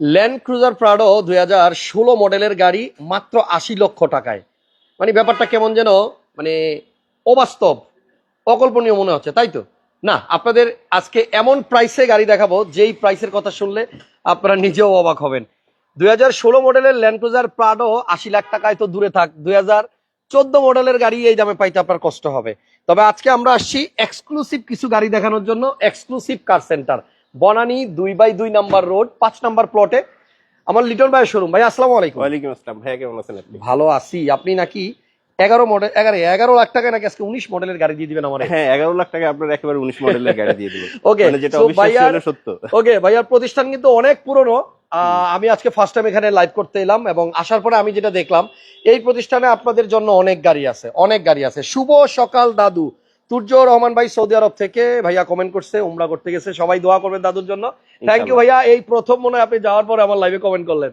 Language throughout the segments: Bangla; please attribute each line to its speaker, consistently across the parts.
Speaker 1: ল্যান্ড ক্রুজার প্রাডো দুই হাজার ষোলো মডেলের গাড়ি মাত্র আশি লক্ষ টাকায়। মানে ব্যাপারটা কেমন যেন মানে অবাস্তব, অকল্পনীয় মনে হচ্ছে, তাই তো? না, আপনাদের আজকে এমন প্রাইসে গাড়ি দেখাবো, যেই প্রাইসের কথা শুনলে আপনারা নিজেও অবাক হবেন। দুই হাজার ষোলো মডেলের ল্যান্ড ক্রুজার প্রাডো আশি লাখ টাকায় তো দূরে থাক, দুই হাজার চোদ্দ মডেলের গাড়ি এই দামে পাইতে আপনার কষ্ট হবে। তবে আজকে আমরা আসছি এক্সক্লুসিভ কিছু গাড়ি দেখানোর জন্য এক্সক্লুসিভ কার সেন্টার বনানী দুই বাই দুই নাম্বার রোড পাঁচ নাম্বার প্লটে আমার লিটন ভাইয়ের শোরুম ভাই আসসালামু আলাইকুম।
Speaker 2: ওয়ালাইকুম আসসালাম। ভাইয়া কেমন আছেন আপনি?
Speaker 1: ভালো আছি। আপনি নাকি এগারো মডেল এগারো এগারো লাখ টাকা নাকি আজকে উনিশ মডেলের গাড়ি দিয়ে দিবেন আমার?
Speaker 2: হ্যাঁ এগারো লাখ টাকা আপনার একেবারে উনিশ মডেলের গাড়ি দিয়ে দেবো।
Speaker 1: Okay,
Speaker 2: মানে সত্য।
Speaker 1: ওকে ভাইয়ার প্রতিষ্ঠান কিন্তু অনেক পুরনো। আহ, আমি আজকে ফার্স্ট টাইম এখানে লাইভ করতে এলাম এবং আসার পরে আমি যেটা দেখলাম এই প্রতিষ্ঠানে আপনাদের জন্য অনেক গাড়ি আছে অনেক গাড়ি আছে। শুভ সকাল দাদু। তুর্য রহমান ভাই সৌদি আরব থেকে ভাইয়া কমেন্ট করছে উমরা করতে গেছে। সবাই দোয়া করবেন দাদুর জন্য। থ্যাংক ইউ ভাইয়া এই প্রথম মনে হয় আপনি যাওয়ার পরে আমার লাইভে কমেন্ট করলেন।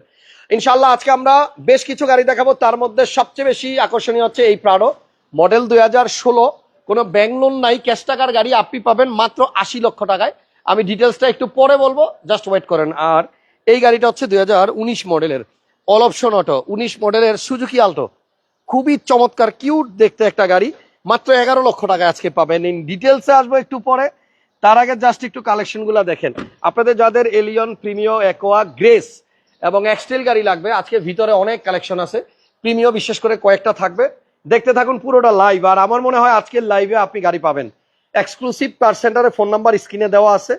Speaker 1: ইনশাল্লাহ আজকে আমরা বেশ কিছু গাড়ি দেখাবো তার মধ্যে সবচেয়ে বেশি আকর্ষণীয় হচ্ছে এই প্রাডো মডেল দুই হাজার ষোলো কোনো ব্যাংক লোন নাই ক্যাশ টাকার গাড়ি আপনি পাবেন মাত্র আশি লক্ষ টাকায়। আমি ডিটেলসটা একটু পরে বলব জাস্ট ওয়েট করেন। আর এই গাড়িটা হচ্ছে দুই হাজার উনিশ মডেলের অল অপশন অটো উনিশ মডেলের সুজুকি আলটো খুবই চমৎকার কিউট দেখতে একটা গাড়ি। মাত্র এগারো লক্ষ টাকা আজকে পাবেন। ইন ডিটেলসে আসব একটু পরে। তার আগে জাস্ট একটু কালেকশনগুলো দেখেন। আপনাদের যাদের এলিয়ন প্রিমিও একোয়া গ্রেস এবং এক্সটেল গাড়ি লাগবে, আজকে ভিতরে অনেক কালেকশন আছে। প্রিমিও বিশেষ করে কয়েকটা থাকবে। দেখতে থাকুন পুরোটা লাইভ আর আমার মনে হয় আজকের লাইভে আপনি গাড়ি পাবেন। এক্সক্লুসিভ কার সেন্টারে ফোন নাম্বার স্ক্রিনে দেওয়া আছে।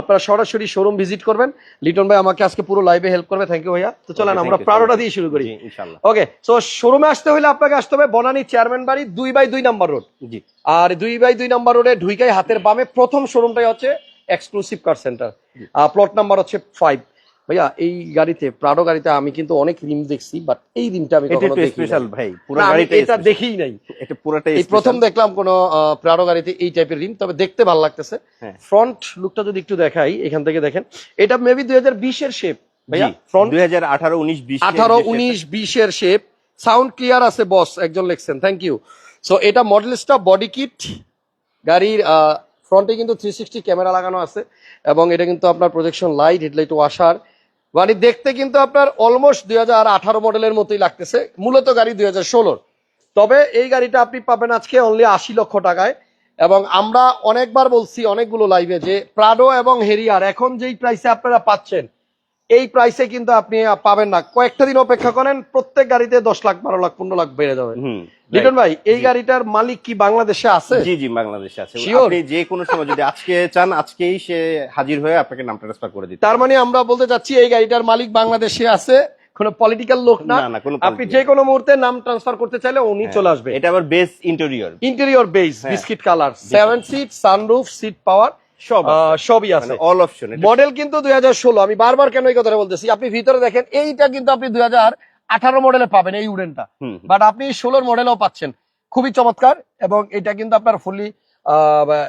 Speaker 1: আপনারা সরাসরি শোরুম ভিজিট করবেন। লিটন ভাই আমাকে আজকে পুরো লাইভে হেল্প করবে। থ্যাংক ইউ ভাইয়া। তো চলেন আমরা
Speaker 2: much.
Speaker 1: দিয়ে শুরু করি।
Speaker 2: ইনশাল্লাহ
Speaker 1: ওকে সো শোরুমে আসতে হলে আপনাকে আসতে হবে বনানী চেয়ারম্যান বাড়ি দুই বাই দুই নাম্বার রোড
Speaker 2: জি।
Speaker 1: আর দুই বাই দুই নাম্বার রোডে ঢুইকাই হাতের বামে প্রথম শোরুমটাই হচ্ছে exclusive car centre plot number হচ্ছে ফাইভ ভাইয়া এই গাড়িতে প্রাডো গাড়িতে আমি কিন্তু অনেক রিম দেখছি বাট এই রিমটা আমি কখনো দেখি
Speaker 2: স্পেশাল ভাই। পুরো গাড়িটা
Speaker 1: এটা দেখিই নাই।
Speaker 2: এটা পুরোটাই
Speaker 1: এই প্রথম দেখলাম কোন প্রাডো গাড়িতে এই টাইপের রিম তবে দেখতে ভালো লাগতেছে।
Speaker 2: হ্যাঁ।
Speaker 1: ফ্রন্ট লুকটা যদি একটু দেখাই এখান থেকে দেখেন এটা মেবি দুই হাজার বিশের শেপ ভাইয়া। ফ্রন্ট
Speaker 2: দুই হাজার আঠারো উনিশ বিশ
Speaker 1: আঠারো উনিশ বিশের শেপ সাউন্ড ক্লিয়ার আছে বস একজন লিখছেন থ্যাংক ইউ সো এটা মডেলসটা বডি কিট গাড়ির ফ্রন্টে কিন্তু থ্রি সিক্সটি ক্যামেরা লাগানো আছে এবং এটা কিন্তু আপনার প্রজেকশন লাইট হেডলাইট ওয়াশার মানে দেখতে কিন্তু আপনার অলমোস্ট দুই হাজার আঠারো মডেলের মতোই লাগতেছে। মূলত গাড়ি দুই তবে এই গাড়িটা আপনি পাবেন আজকে অনলি আশি লক্ষ টাকায়। এবং আমরা অনেকবার বলছি অনেকগুলো লাইভে যে প্রাডো এবং হেরিয়ার এখন যেই প্রাইসে আপনারা পাচ্ছেন, এই প্রাইসে কিন্তু আপনি পাবেন না। কয়েকটা দিন অপেক্ষা করেন, প্রত্যেক গাড়িতে দশ লাখ, বারো লাখ, পনেরো লাখ বেড়ে যাবে। লিটন ভাই এই গাড়িটার মালিক কি বাংলাদেশে আছে?
Speaker 2: জি জি বাংলাদেশে আছে। আপনি যে কোনো সময় যদি আজকে চান আজকেই সে হাজির হয়ে আপনাকে নাম ট্রান্সফার করে দিতে
Speaker 1: তার মানে আমরা বলতে চাচ্ছি এই গাড়িটার মালিক বাংলাদেশে আছে কোনো পলিটিক্যাল লোক না। আপনি যে কোনো মুহূর্তে নাম ট্রান্সফার করতে চাইলে উনি
Speaker 2: হ্যাঁ,
Speaker 1: চলে আসবে।
Speaker 2: এটা আবার beige interior
Speaker 1: interior beige. Biscuit colour seven seat sunroof seat power
Speaker 2: সব
Speaker 1: সবই আছে।
Speaker 2: অল অপশন
Speaker 1: মডেল কিন্তু দুই হাজার ষোলো। আমি বারবার কেন এই কথাটা বলতেছি? আপনি ভিতরে দেখেন এইটা কিন্তু আপনি দুই হাজার আঠারো মডেলে পাবেন এই উডেনটা। বাট আপনি ষোলোর মডেলও পাচ্ছেন। খুবই চমৎকার এবং এটা কিন্তু আপনার ফুললি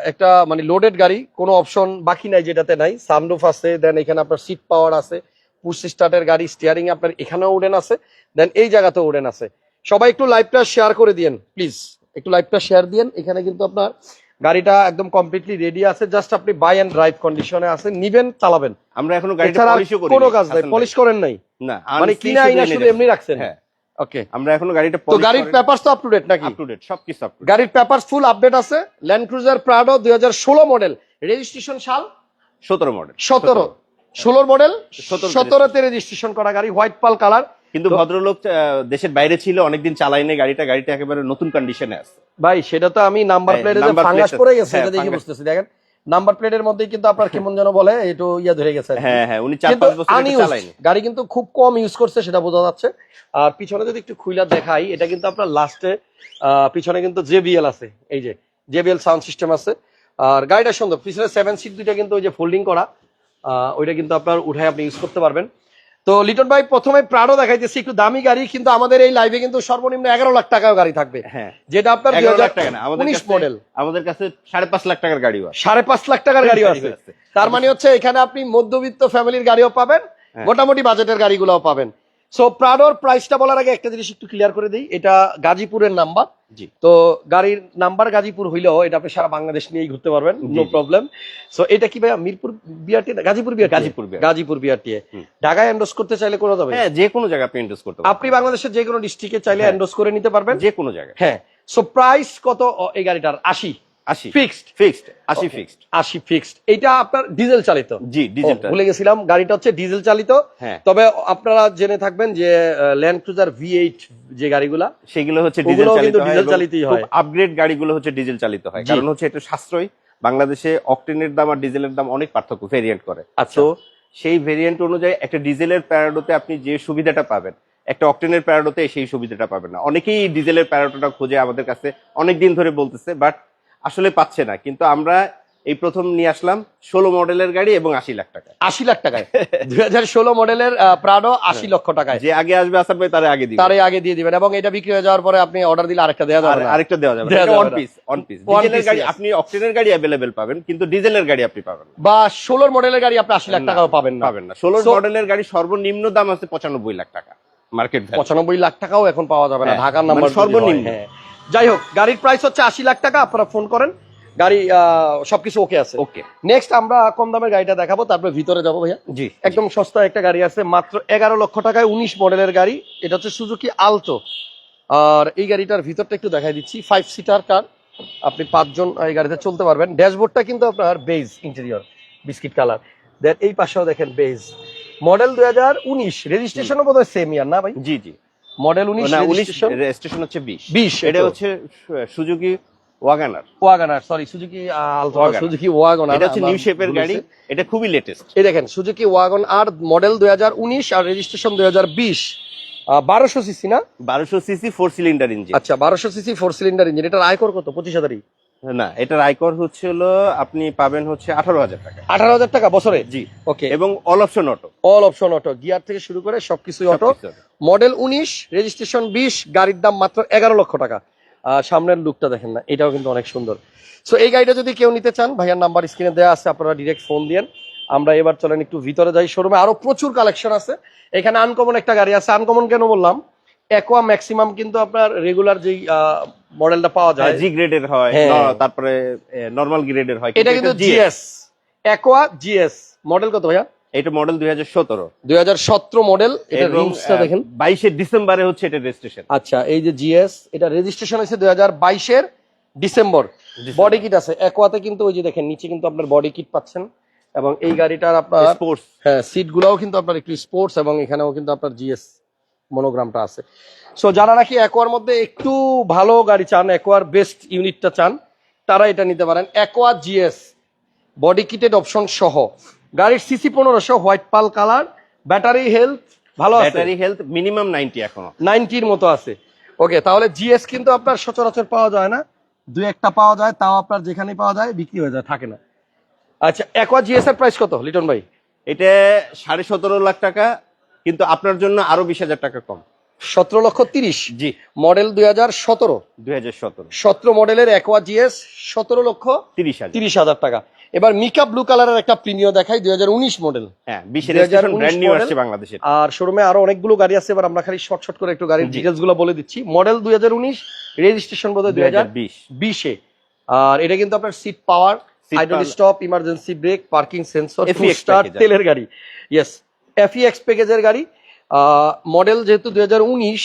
Speaker 1: একটা মানে লোডেড গাড়ি কোনো অপশন বাকি নাই যেটাতে নাই। সানরুফ আছে দেন এখানে আপনার সিট পাওয়ার আছে পুশ স্টার্টের গাড়ি স্টিয়ারিং আপনার এখানেও উডেন আছে দেন এই জায়গাতেও উডেন আছে। সবাই একটু লাইভটা শেয়ার করে দিয়েন প্লিজ একটু লাইভটা শেয়ার দিয়েন এখানে কিন্তু আপনার গাড়িটা একদম কমপ্লিটলি রেডি আছে জাস্ট আপনি বাই অ্যান্ড ড্রাইভ কন্ডিশনে আছে নিবেন চালাবেন।
Speaker 2: আমরা এখনও গাড়িটা পলিশও করি
Speaker 1: কোনো কাজ নাই পলিশ করেন নাই।
Speaker 2: না
Speaker 1: মানে কিনে আইনা শুধু এমনি রাখছেন।
Speaker 2: হ্যাঁ।
Speaker 1: ওকে
Speaker 2: আমরা এখনও গাড়িটা
Speaker 1: তো গাড়ির পেপারস তো আপ টু ডেট নাকি?
Speaker 2: আপ টু ডেট সবকিছু আপ
Speaker 1: গাড়ির পেপার ফুল আপডেট আছে ল্যান্ড ক্রুজার প্রাডো দুই হাজার ষোলো মডেল রেজিস্ট্রেশন সাল?
Speaker 2: সতেরো মডেল
Speaker 1: সতেরো। ষোলোর মডেল
Speaker 2: 17
Speaker 1: সতেরোতে রেজিস্ট্রেশন করা গাড়ি হোয়াইট পাল কালার
Speaker 2: কিন্তু ভদ্রলোক দেশের বাইরে ছিল অনেকদিন চালাইনি গাড়িটা গাড়িটা একেবারে নতুন কন্ডিশনে আছে।
Speaker 1: ভাই সেটা তো আমি নাম্বার
Speaker 2: হ্যাঁ,
Speaker 1: প্লেটে যে ফাঙ্গাস পড়ে গেছে
Speaker 2: হ্যাঁ,
Speaker 1: এটা দেখে বুঝতেছি। দেখেন নাম্বার প্লেটের মধ্যে কিন্তু আপনার কেমন যেন বলে একটু ইয়া ধরে গেছে
Speaker 2: হ্যাঁ হ্যাঁ উনি চার পাঁচ বছর চালায়নি।
Speaker 1: গাড়ি কিন্তু খুব কম ইউজ করছে সেটা বোঝা যাচ্ছে। আর পিছনে যদি একটু খুইলা দেখাই এটা কিন্তু আপনার লাস্টে পিছনে কিন্তু জেবিএল আছে। এই যে জেবিএল সাউন্ড সিস্টেম আছে। আর গাড়িটা সুন্দর পিছনে সেভেন সিট দুইটা কিন্তু ওই যে ফোল্ডিং করা ওইটা কিন্তু আপনার উঠায় আপনি ইউজ করতে পারবেন। তো লিটন ভাই প্রথমে প্রাডো দেখাইতেছি একটু দামি গাড়ি কিন্তু আমাদের এই লাইভে কিন্তু সর্বনিম্ন এগারো লাখ টাকাও গাড়ি থাকবে।
Speaker 2: হ্যাঁ।
Speaker 1: যেটা আপনার দুই হাজার
Speaker 2: টাকা না আমাদের
Speaker 1: মডেল
Speaker 2: আমাদের কাছে সাড়ে পাঁচ লাখ টাকার গাড়িও
Speaker 1: সাড়ে পাঁচ লাখ টাকার গাড়িও আছে।
Speaker 2: আছে।
Speaker 1: তার মানে হচ্ছে এখানে আপনি মধ্যবিত্ত ফ্যামিলির গাড়িও পাবেন
Speaker 2: হ্যাঁ।
Speaker 1: মোটামুটি বাজেটের গাড়িগুলোও পাবেন। সো প্রাডোর প্রাইসটা বলার আগে একটা জিনিস একটু ক্লিয়ার করে দিই। এটা গাজীপুরের নাম্বার
Speaker 2: জি।
Speaker 1: তো গাড়ির নাম্বার গাজীপুর হইলেও এটা আপনি সারা বাংলাদেশ নিয়েই ঘুরতে পারবেন নো প্রবলেম সো এটা কি ভাইয়া Mirpur BRT Gazipur BRT
Speaker 2: Gazipur
Speaker 1: Gazipur BRT ঢাকায় এন্ডোস করতে চাইলে করা যাবে
Speaker 2: হ্যাঁ যে কোনো জায়গায় আপনি ইন্ডোজ করতে পারবেন।
Speaker 1: আপনি বাংলাদেশের যে কোনো ডিস্ট্রিক্টে চাইলে
Speaker 2: হ্যাঁ।
Speaker 1: এন্ডোস করে নিতে পারবেন।
Speaker 2: যে কোনো জায়গায়।
Speaker 1: হ্যাঁ। সো প্রাইস কত এই গাড়িটার? আশি।
Speaker 2: আশি।
Speaker 1: ফিক্সড
Speaker 2: ফিক্সড আশি ফিক্সড
Speaker 1: আশি ফিক্সড এটা আপনার ডিজেল চালিত।
Speaker 2: জি
Speaker 1: ও, ভুলে গেছিলাম গাড়িটা হচ্ছে ডিজেল চালিত।
Speaker 2: হ্যাঁ।
Speaker 1: তবে আপনারা জেনে থাকবেন যে ল্যান্ড ক্রুজার যে গাড়িগুলা
Speaker 2: সেগুলো হচ্ছে ডিজেল
Speaker 1: ওগুলোও
Speaker 2: চালিত
Speaker 1: ডিজেল চালিতই হয়।
Speaker 2: আপগ্রেড গাড়িগুলো হচ্ছে ডিজেল চালিত হয়। কারণ হচ্ছে এটা সাশ্রয়ী। বাংলাদেশে অকটেনের দাম আর ডিজেলের দাম অনেক পার্থক্য ভেরিয়েন্ট করে।
Speaker 1: আচ্ছা।
Speaker 2: তো সেই ভেরিয়েন্ট অনুযায়ী একটা ডিজেলের প্যারাডোতে আপনি যে সুবিধাটা পাবেন একটা অকটেনের প্যারাডোতে সেই সুবিধাটা পাবেন না। অনেকেই ডিজেলের প্যারাডোটা খুঁজে আমাদের কাছে অনেক দিন ধরে বলতেছে বাট আসলে পাচ্ছে না। কিন্তু আমরা এই প্রথম নিয়ে আসলাম ষোলো মডেলের গাড়ি এবং আশি লাখ টাকা
Speaker 1: আশি লাখ টাকায়। দুই হাজার ষোলো মডেলের প্রাডো আশি লক্ষ টাকায়।
Speaker 2: যে আগে আসবে আসার ভাই তারা আগে দিবে।
Speaker 1: তারই আগে দিয়ে দিবেন এবং এটা বিক্রি হয়ে যাওয়ার পরে আপনি অর্ডার দিলে আরেকটা দেওয়া যাবে
Speaker 2: আরেকটা দেওয়া যাবে অন পিস অন পিস ডিজেলের গাড়ি আপনি অকটেনের গাড়ি অ্যাভেলেবেল পাবেন কিন্তু ডিজেলের গাড়ি আপনি পাবেন
Speaker 1: বা ষোলোর মডেলের গাড়ি আপনি আশি লাখ টাকাও পাবেন না।
Speaker 2: পাবেন না। ষোলো মডেলের গাড়ি সর্বনিম্ন দাম আছে পঁচানব্বই লাখ টাকা মার্কেট
Speaker 1: পঁচানব্বই লাখ টাকাও এখন পাওয়া যাবে না
Speaker 2: হ্যাঁ,
Speaker 1: ঢাকার
Speaker 2: মানে
Speaker 1: নাম্বার
Speaker 2: সর্বনিম্ন।
Speaker 1: যাই হোক গাড়ির প্রাইস হচ্ছে আশি লাখ টাকা আপনারা ফোন করেন। গাড়ি সবকিছু ওকে আছে।
Speaker 2: ওকে
Speaker 1: নেক্সট আমরা কম দামের গাড়িটা দেখাবো তারপরে ভিতরে যাব ভাইয়া।
Speaker 2: জি
Speaker 1: একদম সস্তা একটা গাড়ি আছে মাত্র এগারো লক্ষ টাকায় উনিশ মডেলের গাড়ি। এটা হচ্ছে সুজুকি আলটো আর এই গাড়িটার ভিতরটা একটু দেখাই দিচ্ছি ফাইভ সিটার কার আপনি পাঁচজন এই গাড়িতে চলতে পারবেন। ড্যাশবোর্ডটা কিন্তু আপনার beige interior biscuit colour then এই পাশেও দেখেন বেজ মডেল দুই হাজার উনিশ রেজিস্ট্রেশনও বোধ হয় সেম ইয়ার না ভাই?
Speaker 2: জি জি।
Speaker 1: মডেল উনিশ রেজিস্ট্রেশন
Speaker 2: হচ্ছে বিশ।
Speaker 1: বিশ
Speaker 2: এটা হচ্ছে Suzuki Wagon R.
Speaker 1: Wagon R sorry Suzuki Suzuki Wagon R
Speaker 2: এটা হচ্ছে নিউ শেপের গাড়ি। এটা খুবই লেটেস্ট
Speaker 1: এই দেখেন সুজুকি ওয়াগন আর মডেল দুই আর রেজিস্ট্রেশন দুই বারোশো সিসি না?
Speaker 2: বারোশো সিসি ফোর সিলিন্ডার ইঞ্জিন
Speaker 1: আচ্ছা বারোশো সিসি ফোর সিলিন্ডার ইঞ্জিন এটার আয়কর কত? পঁচিশ হাজারই।
Speaker 2: না এটার আয়কর হচ্ছে হলো আপনি পাবেন হচ্ছে আঠারো হাজার টাকা।
Speaker 1: আঠারো হাজার টাকা বছরে?
Speaker 2: জি।
Speaker 1: ওকে
Speaker 2: এবং all option auto
Speaker 1: all option auto gear থেকে শুরু করে সবকিছুই অটো মডেল উনিশ রেজিস্ট্রেশন বিশ গাড়ির দাম মাত্র এগারো লক্ষ টাকা। সামনের লুকটা দেখেন না এটাও কিন্তু অনেক সুন্দর। সো এই গাড়িটা যদি কেউ নিতে চান ভাইয়ার নাম্বার স্ক্রিনে দেওয়া আছে আপনারা ডিরেক্ট ফোন দিয়েন। আমরা এবার চলেন একটু ভিতরে যাই। শোরুমে আরও প্রচুর কালেকশন আছে। এখানে আনকমন একটা গাড়ি আছে। আনকমন কেন বললাম? একোয়া ম্যাক্সিমাম কিন্তু আপনার রেগুলার যেই মডেলটা পাওয়া যায়।
Speaker 2: জি গ্রেডের হয়
Speaker 1: হ্যাঁ।
Speaker 2: তারপরে নর্মাল গ্রেডের হয়
Speaker 1: এটা কিন্তু জিএস একোয়া জিএস মডেল কত ভাইয়া?
Speaker 2: এটা মডেল দুই হাজার সতেরো।
Speaker 1: দুই হাজার সতেরো মডেল এটা রিংসটা দেখেন।
Speaker 2: বাইশে ডিসেম্বরে হচ্ছে এটা রেজিস্ট্রেশন
Speaker 1: আচ্ছা এই যে জিএস এটা রেজিস্ট্রেশন হয়েছে দুই হাজার বাইশের ডিসেম্বর। বডি কিট আছে। একোয়াতে কিন্তু ওই যে দেখেন নিচে কিন্তু আপনার বডি কিট পাচ্ছেন। এবং এই গাড়িটার আপনার
Speaker 2: স্পোর্টস
Speaker 1: হ্যাঁ সিট গুলাও কিন্তু আপনার একটু স্পোর্টস এবং এখানেও কিন্তু আপনার জিএস মনোগ্রামটা আছে। সো যারা নাকি একোয়ার মধ্যে একটু ভালো গাড়ি চান একোয়ার বেস্ট ইউনিটটা চান তারা এটা নিতে পারেন। Aqua GS body kitted option সহ। গাড়ির সিসি পনেরোশো white pearl colour battery health ভালো
Speaker 2: ব্যাটারি হেলথ মিনিমাম নাইনটি এখনও।
Speaker 1: নাইনটির মতো আছে। ওকে তাহলে জিএস কিন্তু আপনার সচরাচর পাওয়া যায় না। দু একটা পাওয়া যায় তাও আপনার যেখানে পাওয়া যায় বিক্রি হয়ে যায় থাকে না। আচ্ছা একোয়া জিএস এর প্রাইস কত লিটন ভাই?
Speaker 2: এটা সাড়ে সতেরো লাখ টাকা কিন্তু আপনার জন্য আরও বিশ হাজার টাকা কম।
Speaker 1: সতেরো লক্ষ তিরিশ।
Speaker 2: জি।
Speaker 1: মডেল দুই হাজার সতেরো।
Speaker 2: দুই হাজার সতেরো।
Speaker 1: সতেরো মডেলের একোয়া জিএস সতেরো লক্ষ
Speaker 2: তিরিশ হাজার।
Speaker 1: তিরিশ হাজার টাকা। এবার মিকা ব্লু কালারের একটা প্রিমিয় দেখাই দুই হাজার উনিশ মডেল
Speaker 2: হ্যাঁ বিশের
Speaker 1: 2019
Speaker 2: রেজিস্ট্রেশন ব্র্যান্ড নিউ আসছে বাংলাদেশে
Speaker 1: আর শোরুমে আরও অনেকগুলো গাড়ি আছে এবার আমরা খালি শর্ট শর্ট করে একটু গাড়ির। ডিটেলসগুলো বলে দিচ্ছি। মডেল দুই হাজার উনিশ রেজিস্ট্রেশন বোধ হয় দুই হাজার
Speaker 2: বিশে।
Speaker 1: আর এটা কিন্তু আপনার seat power idle stop emergency brake parking sensor star তেলের গাড়ি। ইয়েস এফইএক্স প্যাকেজের গাড়ি। মডেল যেহেতু দুই হাজার উনিশ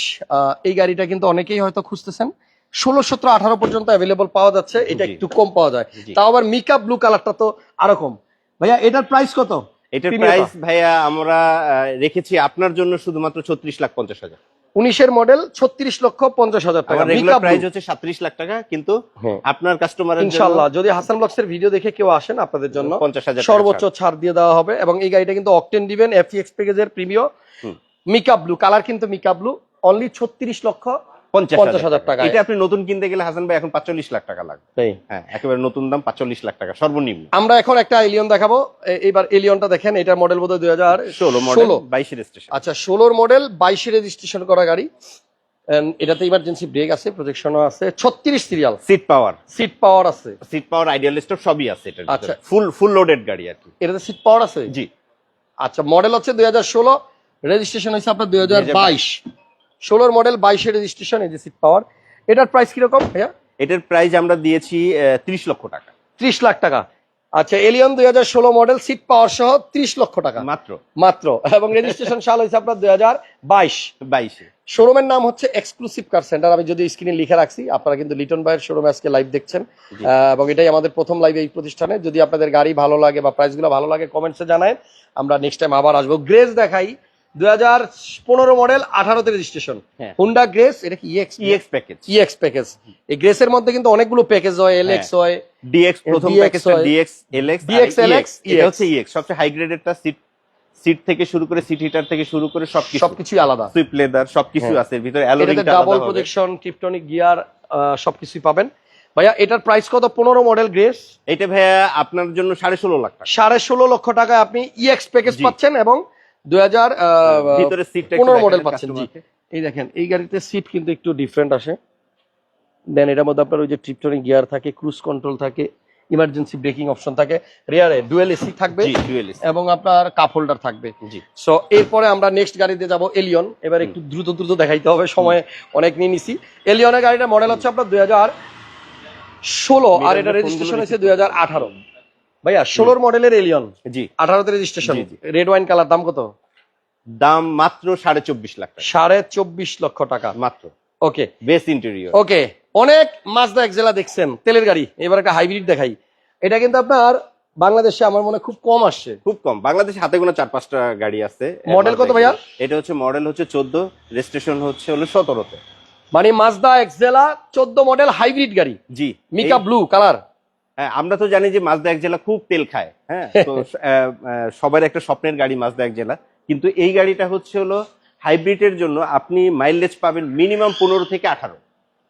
Speaker 1: এই গাড়িটা কিন্তু অনেকেই হয়তো খুঁজতেছেন। ষোলো সতেরো আঠারো পর্যন্ত অ্যাভেলেবল পাওয়া যাচ্ছে এটা একটু কম পাওয়া যায়। তাও আবার মিকা ব্লু কালারটা তো আরও কম। ভাইয়া এটার প্রাইস কত?
Speaker 2: এটার প্রাইস ভাইয়া আমরা রেখেছি আপনার জন্য শুধুমাত্র ছত্রিশ লাখ পঞ্চাশ হাজার।
Speaker 1: উনিশের মডেল ছত্রিশ লক্ষ পঞ্চাশ হাজার টাকা।
Speaker 2: রেগুলার প্রাইস হচ্ছে সাত্রিশ লাখ টাকা কিন্তু
Speaker 1: হ্যাঁ।
Speaker 2: আপনার কাস্টমারের
Speaker 1: ইনশাল্লাহ যদি হাসান ব্লগস এর ভিডিও দেখে কেউ আসেন আপনাদের জন্য
Speaker 2: পঞ্চাশ হাজার
Speaker 1: সর্বোচ্চ ছাড়। দিয়ে দেওয়া হবে এবং এই গাড়িটা কিন্তু অকটেন দিবেন এফএক্স প্যাকেজের প্রিমিয়। মিকা ব্লু কালার কিন্তু মিকা ব্লু অনলি ছত্রিশ লক্ষ
Speaker 2: পঞ্চাশ
Speaker 1: হাজার টাকা।
Speaker 2: এটা আপনি নতুন কিনতে গেলে হাসান ভাই এখন পাঁচচল্লিশ লাখ টাকা লাগবে। হ্যাঁ একেবারে নতুন দাম পাঁচচল্লিশ লাখ টাকা সর্বনিম্ন।
Speaker 1: আমরা এখন একটা এলিয়ন দেখাবো। এবার এলিয়নটা দেখেন এটার মডেল বোধহয় দুই হাজার
Speaker 2: ষোলো মডেল বাইশের স্টেশন
Speaker 1: আচ্ছা ষোলোর মডেল বাইশে রেজিস্ট্রেশন করা গাড়ি। এটাতে ইমার্জেন্সি ব্রেক আছে প্রজেকশনও আছে ছত্রিশ serial
Speaker 2: seat power
Speaker 1: seat power আছে।
Speaker 2: সিট পাওয়ার আইডিয়াল স্টপ সবই আছে এটা
Speaker 1: আচ্ছা।
Speaker 2: ফুল ফুল লোডেড গাড়ি আর কি।
Speaker 1: এটাতে সিট পাওয়ার আছে?
Speaker 2: জি।
Speaker 1: আচ্ছা মডেল হচ্ছে দুই হাজার ষোলো রেজিস্ট্রেশন হয়েছে আপনার দুই হাজার বাইশ। ষোলোর মডেল বাইশের রেজিস্ট্রেশন এই যে সিট পাওয়ার এটার প্রাইস কীরকম ভাইয়া?
Speaker 2: এটার প্রাইস আমরা দিয়েছি ত্রিশ লক্ষ টাকা।
Speaker 1: ত্রিশ লাখ টাকা। আচ্ছা এলিয়ন দুই হাজার ষোলো মডেল সিট পাওয়ার সহ ত্রিশ লক্ষ টাকা।
Speaker 2: মাত্র।
Speaker 1: মাত্র। এবং রেজিস্ট্রেশন সাল হয়েছে আপনার দুই হাজার বাইশ।
Speaker 2: বাইশে।
Speaker 1: শোরুমের নাম হচ্ছে এক্সক্লুসিভ কার সেন্টার আমি যদি স্ক্রিনে লিখে রাখছি আপনারা কিন্তু লিটন ভাইয়ের শোরুমে আজকে লাইভ দেখছেন। এবং এটাই আমাদের প্রথম লাইভ এই প্রতিষ্ঠানে। যদি আপনাদের গাড়ি ভালো লাগে বা প্রাইসগুলো ভালো লাগে কমেন্টসে জানায় আমরা নেক্সট টাইম আবার আসব। গ্রেস দেখাই। দুই হাজার পনেরো মডেল আঠারোতে রেজিস্ট্রেশন
Speaker 2: হ্যাঁ।
Speaker 1: হুন্ডা গ্রেস এটা কি EX
Speaker 2: EX package
Speaker 1: EX package এই গ্রেসের মধ্যে কিন্তু অনেকগুলো প্যাকেজ হয় এলএক্স হয়
Speaker 2: ডিএক্স প্রথম
Speaker 1: DX
Speaker 2: প্যাকেজটা
Speaker 1: হয়।
Speaker 2: ডিএক্স এলএক্স
Speaker 1: DX, LX,
Speaker 2: এটা
Speaker 1: EX
Speaker 2: হচ্ছে ইএক্স সবচেয়ে হাই গ্রেডেরটা সিট সিট থেকে শুরু করে সিট হিটার থেকে শুরু করে সবকিছু।
Speaker 1: সবকিছুই আলাদা।
Speaker 2: সুইপ লেদার সবকিছু
Speaker 1: হ্যাঁ।
Speaker 2: আছে। এর ভিতরে অ্যালোরিং
Speaker 1: ডাবল প্রজেকশন টিপটনিক গিয়ার সবকিছুই পাবেন। ভাইয়া এটার প্রাইস কত? পনেরো মডেল গ্রেস
Speaker 2: এটা ভাইয়া আপনার জন্য সাড়ে ষোলো লাখ টাকা।
Speaker 1: সাড়ে ষোলো লক্ষ টাকায় আপনি ইএক্স প্যাকেজ পাচ্ছেন এবং দুই হাজার পনেরো মডেল পাচ্ছেন জি। এই দেখেন এই গাড়িতে সিট কিন্তু একটু ডিফারেন্ট আসে। দেন এটার মধ্যে আপনার ওই যে ট্রিপটনিক গিয়ার থাকে ক্রুজ কন্ট্রোল থাকে ইমার্জেন্সি ব্রেকিং অপশন থাকে রিয়ারে ডুয়েল এসি থাকবে এবং আপনার কাপ হোল্ডার থাকবে।
Speaker 2: জি।
Speaker 1: সো এরপরে আমরা নেক্সট গাড়িতে যাব এলিয়ন এবার একটু দ্রুত দ্রুত দেখাইতে হবে সময় অনেক নিয়ে নিছি। এলিয়নের গাড়িটার মডেল হচ্ছে আপনার দুই হাজার ষোলো আর এটা রেজিস্ট্রেশন হয়েছে দুই হাজার আঠারো। ভাইয়া ষোলোর মডেলের এলিয়ন
Speaker 2: জি।
Speaker 1: আঠারোতে রেজিস্ট্রেশন। রেড ওয়াইন কালার দাম কত?
Speaker 2: দাম মাত্র সাড়ে চব্বিশ লাখ
Speaker 1: সাড়ে চব্বিশ লক্ষ টাকা।
Speaker 2: মাত্র।
Speaker 1: ওকে।
Speaker 2: Beige interior
Speaker 1: okay. অনেক মাজদা এক্সেলা দেখছেন তেলের গাড়ি। এবার একটা হাইব্রিড দেখাই। এটা কিন্তু আপনার বাংলাদেশে আমার মনে খুব কম আসছে।
Speaker 2: খুব কম। বাংলাদেশে হাতে গোনা চার পাঁচটা গাড়ি আছে।
Speaker 1: মডেল কত ভাইয়া?
Speaker 2: এটা হচ্ছে মডেল হচ্ছে চোদ্দ। রেজিস্ট্রেশন হচ্ছে হলো সতেরোতে।
Speaker 1: মানে মাজদা এক্সেলা চোদ্দ মডেল হাইব্রিড গাড়ি।
Speaker 2: জি।
Speaker 1: মিকা ব্লু কালার
Speaker 2: আমরা তো জানি যে মাজদা এক জেলা খুব তেল খায় হ্যাঁ? তো সবার একটা স্বপ্নের গাড়ি মাজদা এক জেলা কিন্তু এই গাড়িটা হচ্ছে হলো হাইব্রিডের জন্য আপনি মাইলেজ পাবেন মিনিমাম পনেরো থেকে আঠারো।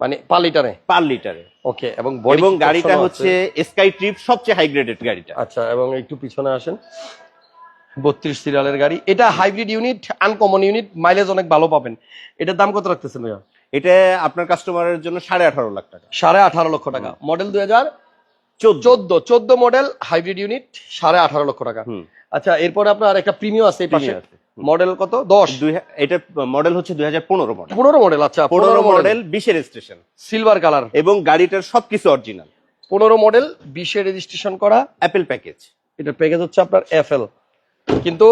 Speaker 1: মানে পার লিটারে?
Speaker 2: পার লিটারে।
Speaker 1: ওকে এবং
Speaker 2: এবং গাড়িটা হচ্ছে স্কাই ট্রিপ সবচেয়ে হাই গ্রেডেড গাড়িটা।
Speaker 1: আচ্ছা এবং একটু পিছনে আসেন। বত্রিশ সিরিয়ালের গাড়ি। এটা hybrid unit uncommon unit mileage অনেক ভালো পাবেন। এটার দাম কত রাখতেছেন ভাইয়া?
Speaker 2: এটা আপনার কাস্টমারের জন্য সাড়ে আঠারো লাখ টাকা।
Speaker 1: সাড়ে আঠারো লক্ষ টাকা। মডেল দুই হাজার
Speaker 2: চোদ্দ।
Speaker 1: চোদ্দ। মডেল হাইব্রিড ইউনিট সাড়ে আঠারো লক্ষ টাকা। আচ্ছা এরপরে আপনার একটা প্রিমিয়াম আছে এই পাশে। মডেল কত? দশ।
Speaker 2: এটা মডেল হচ্ছে দুই হাজার পনেরো মডেল
Speaker 1: পনেরো মডেল আচ্ছা
Speaker 2: পনেরো মডেল বিশের রেজিস্ট্রেশন
Speaker 1: সিলভার কালার
Speaker 2: এবং গাড়িটার সবকিছু অরিজিনাল
Speaker 1: পনেরো মডেল বিশে রেজিস্ট্রেশন করা।
Speaker 2: অ্যাপেল প্যাকেজ
Speaker 1: এটার প্যাকেজ হচ্ছে আপনার এফএল কিন্তু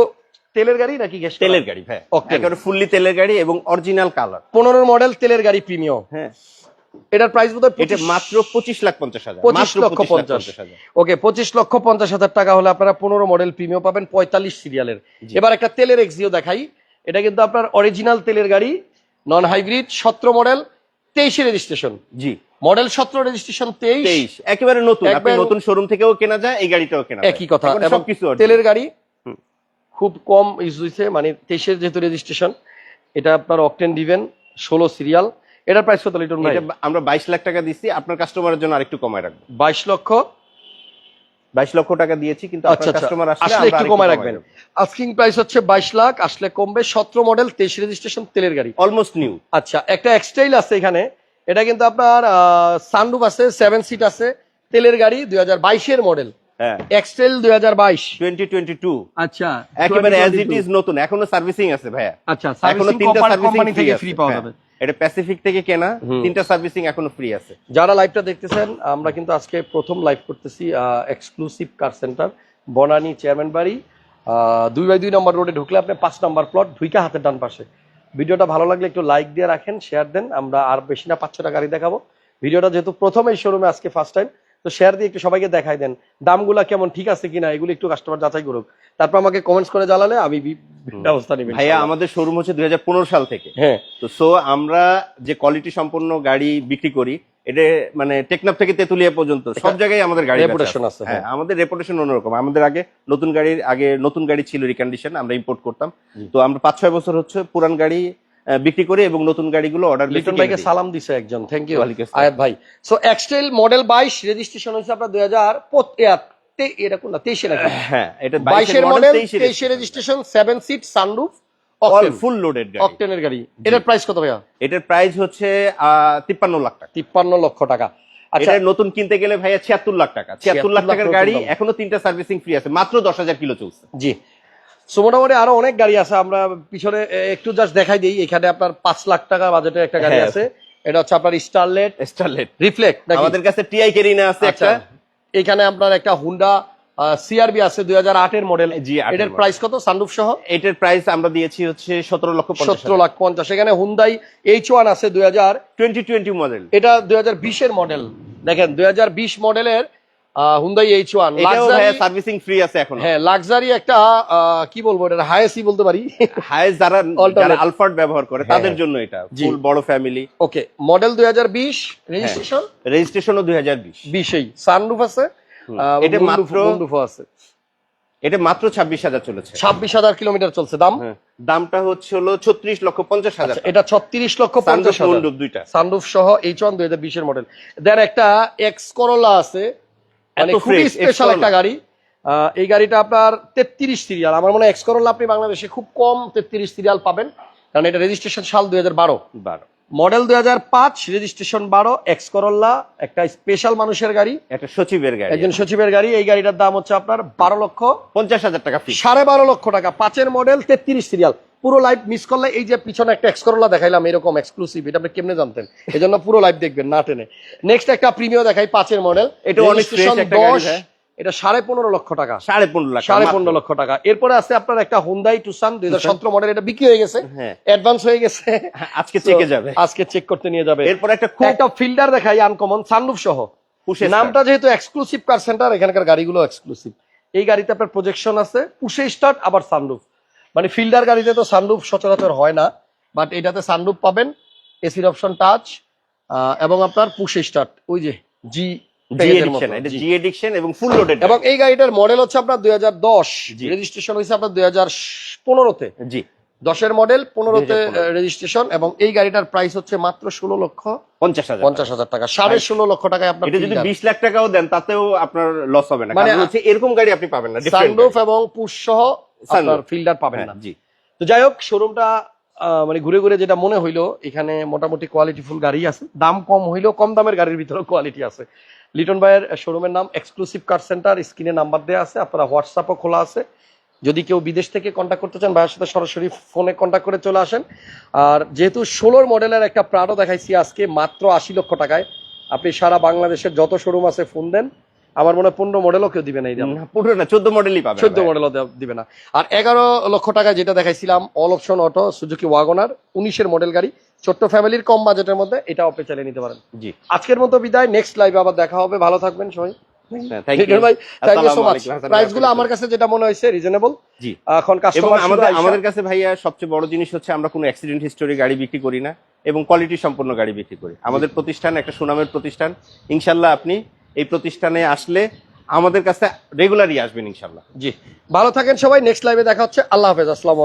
Speaker 1: তেলের গাড়ি নাকি গ্যাস
Speaker 2: তেলের গাড়ি হ্যাঁ ফুললি তেলের গাড়ি এবং অরিজিনাল কালার
Speaker 1: পনেরো মডেল তেলের গাড়ি প্রিমিয়াম
Speaker 2: হ্যাঁ।
Speaker 1: এটার প্রাইস বোধ
Speaker 2: এটা মাত্র পঁচিশ লাখ পঞ্চাশ হাজার।
Speaker 1: পঁচিশ লক্ষ পঞ্চাশ।
Speaker 2: হাজার।
Speaker 1: ওকে পঁচিশ লক্ষ পঞ্চাশ হাজার টাকা হলে আপনারা পনেরো মডেল প্রিমিয়াম পাবেন পঁয়তাল্লিশ সিরিয়ালের এবার একটা তেলের এক্সিও দেখাই। এটা কিন্তু আপনার অরিজিনাল তেলের গাড়ি নন হাইব্রিড সতেরো মডেল তেইশে রেজিস্ট্রেশন
Speaker 2: জি।
Speaker 1: মডেল সতেরো রেজিস্ট্রেশন তেইশ।
Speaker 2: একেবারে নতুন। নতুন শোরুম থেকেও কেনা যায় এই গাড়িটাও কেনা
Speaker 1: একই কথা। এবং
Speaker 2: সবকিছু
Speaker 1: তেলের গাড়ি খুব কম ইউজ হয়েছে মানে তেইশের যেহেতু রেজিস্ট্রেশন এটা আপনার অকটেন দিবেন ষোলো সিরিয়াল এটার প্রাইস কত লিটন ভাই?
Speaker 2: আমরা বাইশ লাখ টাকা দিচ্ছি আপনার কাস্টমারের জন্য আরেকটু কমায় রাখব।
Speaker 1: বাইশ লক্ষ?
Speaker 2: বাইশ লক্ষ টাকা দিয়েছি কিন্তু
Speaker 1: আচ্ছা
Speaker 2: আপনার
Speaker 1: আচ্ছা
Speaker 2: কাস্টমার আসলে
Speaker 1: একটু কমায় রাখবেন। আস্কিং প্রাইস হচ্ছে বাইশ লাখ আসলে কমবে সতেরো মডেল তেইশ রেজিস্ট্রেশন তেলের গাড়ি।
Speaker 2: অলমোস্ট নিউ
Speaker 1: আচ্ছা একটা এক্সটাইল আছে এখানে। এটা কিন্তু আপনার সানরুফ আছে সেভেন সিট আছে তেলের গাড়ি দুই হাজার বাইশের মডেল এক্সটেল দুই হাজার বাইশ।
Speaker 2: টোয়েন্টি টোয়েন্টি টু
Speaker 1: আচ্ছা
Speaker 2: একেবারে অ্যাজ ইট ইজ নতুন। এখনও সার্ভিসিং আছে ভাইয়া।
Speaker 1: আচ্ছা
Speaker 2: এখনও তিনটা সার্ভিসিং
Speaker 1: থেকে ফ্রি পাওয়া
Speaker 2: হ্যাঁ।
Speaker 1: যাবে।
Speaker 2: এটা প্যাসিফিক থেকে কেনা তিনটা সার্ভিসিং এখনও ফ্রি আছে।
Speaker 1: যারা লাইভটা দেখতেছেন আমরা কিন্তু আজকে প্রথম লাইভ করতেছি exclusive car centre Banani chairman বাড়ি। দুই বাই দুই নম্বর রোডে ঢুকলে আপনি পাঁচ নম্বর প্লট ঢুইকা হাতের ডান পাশে। ভিডিওটা ভালো লাগলে একটু লাইক দিয়ে রাখেন শেয়ার দেন। আমরা আর বেশি না পাঁচ ছটা গাড়ি দেখাবো। ভিডিওটা যেহেতু প্রথম এই শোরুমে আজকে ফার্স্ট টাইম তো শেয়ার দিয়ে একটু সবাইকে দেখাই দেন দামগুলা কেমন ঠিক আছে কিনা এগুলো একটু কাস্টমার যাচাই করুক। তারপর আমাকে কমেন্টস করে জানালে আমি ব্যবস্থা নিব
Speaker 2: ভাইয়া আমাদের শোরুম হচ্ছে দুই হাজার পনেরো সাল থেকে।
Speaker 1: হ্যাঁ।
Speaker 2: তো সো আমরা যে কোয়ালিটি সম্পন্ন গাড়ি বিক্রি করি এটা মানে টেকনাফ থেকে তেতুলিয়া পর্যন্ত সব জায়গায় আমাদের গাড়ি
Speaker 1: Reputation আছে,
Speaker 2: হ্যাঁ আমাদের রেপুটেশন অন্যরকম। আমাদের আগে নতুন গাড়ির আগে নতুন গাড়ি ছিল রিকন্ডিশন আমরা ইম্পোর্ট করতাম। তো আমরা পাঁচ ছয় বছর হচ্ছে পুরান গাড়ি বিক্রি করি এবং নতুন গাড়িগুলো অর্ডার
Speaker 1: লিটন ভাইকে সালাম দিছে একজন। থ্যাংক ইউ আয়াত ভাই। সো এক্সটেল মডেল বাইশ রেজিস্ট্রেশন হয়েছে আপনার দুই হাজার এটা কোন তেইশে নাকি?
Speaker 2: হ্যাঁ এটা
Speaker 1: বাইশের মডেল তেইশে registration seven seat sunroof
Speaker 2: full loaded গাড়ি।
Speaker 1: অকটেনের গাড়ি। এটার প্রাইস কত ভাইয়া?
Speaker 2: এটার প্রাইস হচ্ছে তিপ্পান্ন লাখ টাকা।
Speaker 1: তিপ্পান্ন লক্ষ টাকা। আচ্ছা।
Speaker 2: এটা নতুন কিনতে গেলে ভাইয়া ছিয়াত্তর লাখ টাকা। ছিয়াত্তর লাখ
Speaker 1: 76 লাখ
Speaker 2: টাকার গাড়ি এখনও তিনটা সার্ভিসিং ফ্রি আছে। মাত্র দশ হাজার কিলো চলছে।
Speaker 1: জি। সো মোটামুটি আরও অনেক গাড়ি আছে। আমরা পিছনে একটু জাস্ট দেখাই দিই। এখানে আপনার পাঁচ লাখ টাকা বাজেটের একটা গাড়ি
Speaker 2: হ্যাঁ।
Speaker 1: আছে। এটা হচ্ছে আপনার স্টারলেট
Speaker 2: স্টারলেট
Speaker 1: রিফ্লেক্ট
Speaker 2: আমাদের কাছে টিআই কেরিনা আছে
Speaker 1: আচ্ছা।
Speaker 2: একটা।
Speaker 1: এখানে আপনার একটা হুন্ডা সিআরবি আছে দুই হাজার আটের মডেল
Speaker 2: জি,
Speaker 1: এটার প্রাইস কত? সানরুফ সহ?
Speaker 2: এটার প্রাইস আমরা দিয়েছি হচ্ছে সতেরো লক্ষ
Speaker 1: সতেরো লাখ পঞ্চাশ। এখানে হুন্দাই এইচ ওয়ান আছে দুই হাজার
Speaker 2: টোয়েন্টি টোয়েন্টি মডেল
Speaker 1: এটা দুই হাজার বিশের মডেল দেখেন দুই হাজার বিশ মডেলের Hyundai H one
Speaker 2: servicing free আছে এখন।
Speaker 1: হ্যাঁ লাক্সারি একটা কি বলব এটা হাইএসি বলতে পারি।
Speaker 2: হায়েস্ট যারা আলফার্ড ব্যবহার করে
Speaker 1: হ্যাঁ,
Speaker 2: তাদের
Speaker 1: হ্যাঁ।
Speaker 2: জন্য এটা ফুল বড় ফ্যামিলি
Speaker 1: ওকে মডেল দুই হাজার বিশ রেজিস্ট্রেশন
Speaker 2: রেজিস্ট্রেশনও দুই হাজার বিশ।
Speaker 1: বিশেই সানরুফ আছে
Speaker 2: এটা মাত্র-
Speaker 1: আছে।
Speaker 2: এটা মাত্র ছাব্বিশ হাজার চলেছে।
Speaker 1: ছাব্বিশ হাজার কিলোমিটার চলছে দাম?
Speaker 2: হ্যাঁ। দামটা হচ্ছে হলো ছত্রিশ লক্ষ পঞ্চাশ হাজার
Speaker 1: আচ্ছা, এটা ছত্রিশ লক্ষ পঞ্চাশ
Speaker 2: দুইটা।
Speaker 1: সানরুফ সহ এইচ ওয়ান দুই হাজার বিশের মডেল দেন একটা এক্স করোলা আছে মানে খুবই স্পেশাল একটা গাড়ি। এই গাড়িটা আপনার তেত্রিশ সিরিয়াল আমার মনে হয় এক্স করোলা আপনি বাংলাদেশে খুব কম তেত্রিশ সিরিয়াল পাবেন। কারণ এটা রেজিস্ট্রেশন সাল দুই হাজার বারো।
Speaker 2: বারো।
Speaker 1: মডেল দুই হাজার পাঁচ রেজিস্ট্রেশন বারো এক্স করোলা একটা স্পেশাল মানুষের গাড়ি।
Speaker 2: একটা সচিবের গাড়ি।
Speaker 1: একজন সচিবের গাড়ি। এই গাড়িটার দাম হচ্ছে আপনার বারো লক্ষ
Speaker 2: পঞ্চাশ হাজার টাকা
Speaker 1: সাড়ে বারো লক্ষ টাকা। পাঁচের মডেল তেত্রিশ সিরিয়াল পুরো লাইভ মিস করলে এই যে পিছনে একটা এক্সকরোলা দেখাইলাম এরকম এক্সক্লুসিভ এটা আপনি কেমনে জানতেন? এই জন্য পুরো লাইভ দেখবেন না টেনে। নেক্সট একটা প্রিমিয় দেখাই পাঁচের মডেল
Speaker 2: এটা অনেক গাড়ি, হ্যাঁ।
Speaker 1: এটা সাড়ে পনেরো লক্ষ টাকা।
Speaker 2: সাড়ে পনেরো লাখ
Speaker 1: সাড়ে পনেরো লক্ষ টাকা। এরপরে আছে আপনার একটা হুন্দাই টুসান দুই হাজার সতেরো মডেল এটা বিক্রি হয়ে গেছে।
Speaker 2: হ্যাঁ।
Speaker 1: অ্যাডভান্স হয়ে গেছে।
Speaker 2: আজকে চেকে যাবে।
Speaker 1: আজকে চেক করতে নিয়ে যাবে।
Speaker 2: এরপর একটা খুব
Speaker 1: একটা ফিল্ডার দেখাই আনকমন সানরুফ সহ। নামটা যেহেতু এক্সক্লুসিভ কার সেন্টার এখানকার গাড়িগুলো এক্সক্লুসিভ এই গাড়িতে আপনার প্রজেকশন আছে পুষে স্টার্ট আবার সানরুফ মানে ফিল্ডার গাড়িতে তো সানরুফ সচরাচর হয় না বাট এটাতে সানরুফ পাবেন এসির অপশন টাচ এবং আপনার পুষে স্টার্ট ওই যে জি
Speaker 2: এবং
Speaker 1: এই গাড়িটার মডেল হচ্ছে আপনার দুই হাজার দশ রেজিস্ট্রেশন হয়েছে আপনার দুই হাজার পনেরোতে।
Speaker 2: জি
Speaker 1: দশের মডেল পনেরোতে রেজিস্ট্রেশন এবং এই গাড়িটার প্রাইস হচ্ছে মাত্র ষোলো লক্ষ
Speaker 2: পঞ্চাশ হাজার
Speaker 1: পঞ্চাশ হাজার টাকা। সাড়ে ষোলো লক্ষ টাকায় আপনার
Speaker 2: যদি বিশ লাখ টাকাও দেন তাতেও আপনার লস হবে না
Speaker 1: মানে
Speaker 2: হচ্ছে এরকম গাড়ি আপনি পাবেন না
Speaker 1: সানরুফ এবং পুশ সহ আপনার পাবেন না।
Speaker 2: হ্যাঁ, জি।
Speaker 1: তো যাই হোক শোরুমটা মানে ঘুরে ঘুরে যেটা মনে হইল এখানে মোটামুটি কোয়ালিটি ফুল গাড়ি আছে। দাম কম হইলেও কম দামের গাড়ির ভিতরে কোয়ালিটি আছে। লিটন ভাইয়ের শোরুমের নাম এক্সক্লুসিভ কার সেন্টার স্ক্রিনে নাম্বার দেওয়া আছে আপনারা হোয়াটসঅ্যাপও খোলা আছে। যদি কেউ বিদেশ থেকে কন্ট্যাক্ট করতে চান ভাইয়ের সাথে সরাসরি ফোনে কন্ট্যাক্ট করে চলে আসেন। আর যেহেতু ষোলোর মডেলের একটা প্রাডো দেখাইছি আজকে মাত্র আশি লক্ষ টাকায়। আপনি সারা বাংলাদেশের যত শোরুম আছে ফোন দেন। আমার মনে হয় পনেরো মডেলও কেউ দিবে না দাম।
Speaker 2: না, চোদ্দ মডেলই পাবেন
Speaker 1: চোদ্দ। মডেলও দিবে না। আর এগারো লক্ষ টাকা যেটা দেখাইছিলাম all option auto Suzuki Wagon R উনিশের মডেল গাড়ি ছোট্ট ফ্যামিলির কম বাজেটের মধ্যে এটাও আপনি চালিয়ে নিতে পারেন।
Speaker 2: জি।
Speaker 1: আজকের মতো বিদায় নেক্সট লাইভে আবার দেখা হবে ভালো থাকবেন সবাই।
Speaker 2: হ্যাঁ,
Speaker 1: আমার কাছে যেটা মনে হয়েছে রিজনেবল
Speaker 2: জি।
Speaker 1: এখন
Speaker 2: আমাদের আমাদের কাছে ভাইয়া সবচেয়ে বড় জিনিস হচ্ছে আমরা কোনো অ্যাক্সিডেন্ট হিস্টোরি গাড়ি বিক্রি করি না এবং কোয়ালিটি সম্পন্ন গাড়ি বিক্রি করি। আমাদের প্রতিষ্ঠান একটা সুনামের প্রতিষ্ঠান। ইনশাল্লাহ আপনি এই প্রতিষ্ঠানে আসলে আমাদের কাছে রেগুলারই আসবেন ইনশাল্লাহ
Speaker 1: জি। ভালো থাকেন সবাই নেক্সট লাইভে দেখা হচ্ছে। আল্লাহ হাফেজ, আসসালামু